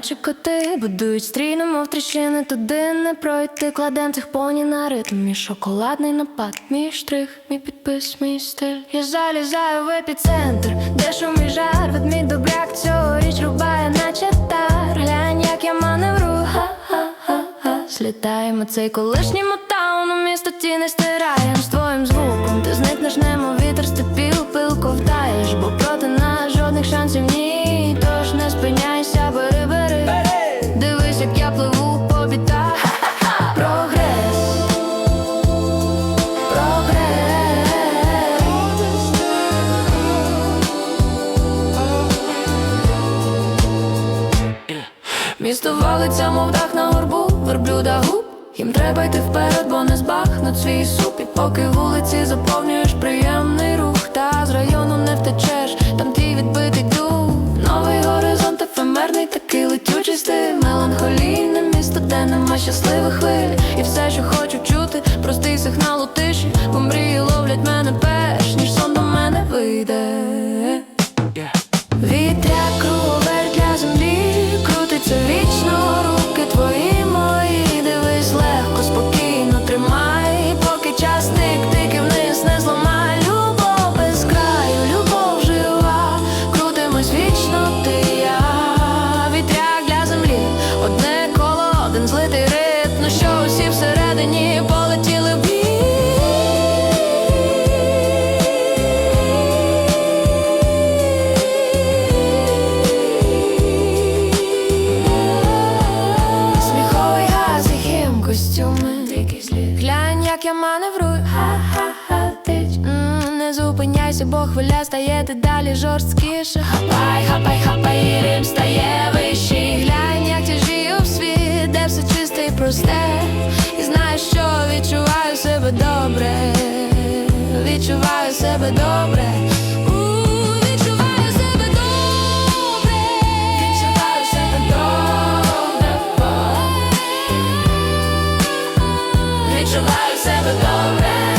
наче коти Будують стрійно, мов тріщини, туди не пройти Кладем цих поні на ритм. Мій шоколадний напад, мій штрих, мій підпис, мій стиль. Я залізаю в епіцентр, де шум жар. Ведмідь добряк цьогоріч рубає, наче тар. Глянь, як я маневрую, ха-ха-ха-ха. Цей колишній мотаун У місто тіни стираєм. З твоїм звуком Місто валиться, мов дах на горбу, верблюда губ. Їм треба йти вперед, бо не збахнуть свій суп. І поки вулиці заповнюєш приємний рух Та з району не втечеш, там твій відбитий дух. Новий горизонт ефемерний, такий летючий стиль. Меланхолійне місто, де нема щасливих хвиль. І все, що хочу чути, простий сигнал у тиші. Бо мрії ловлять мене перш, ніж сон до мене вийде. Вітряк маневруй, хати, Не зупиняйся, бо хвиля стає ти далі жорсткіше. Хапай, хапай, хапай, рим стає вищий Глянь, як тяжію в світ, де все чисте і просте. І знаєш, що відчуваю себе добре, відчуваю себе добре. seven go glory.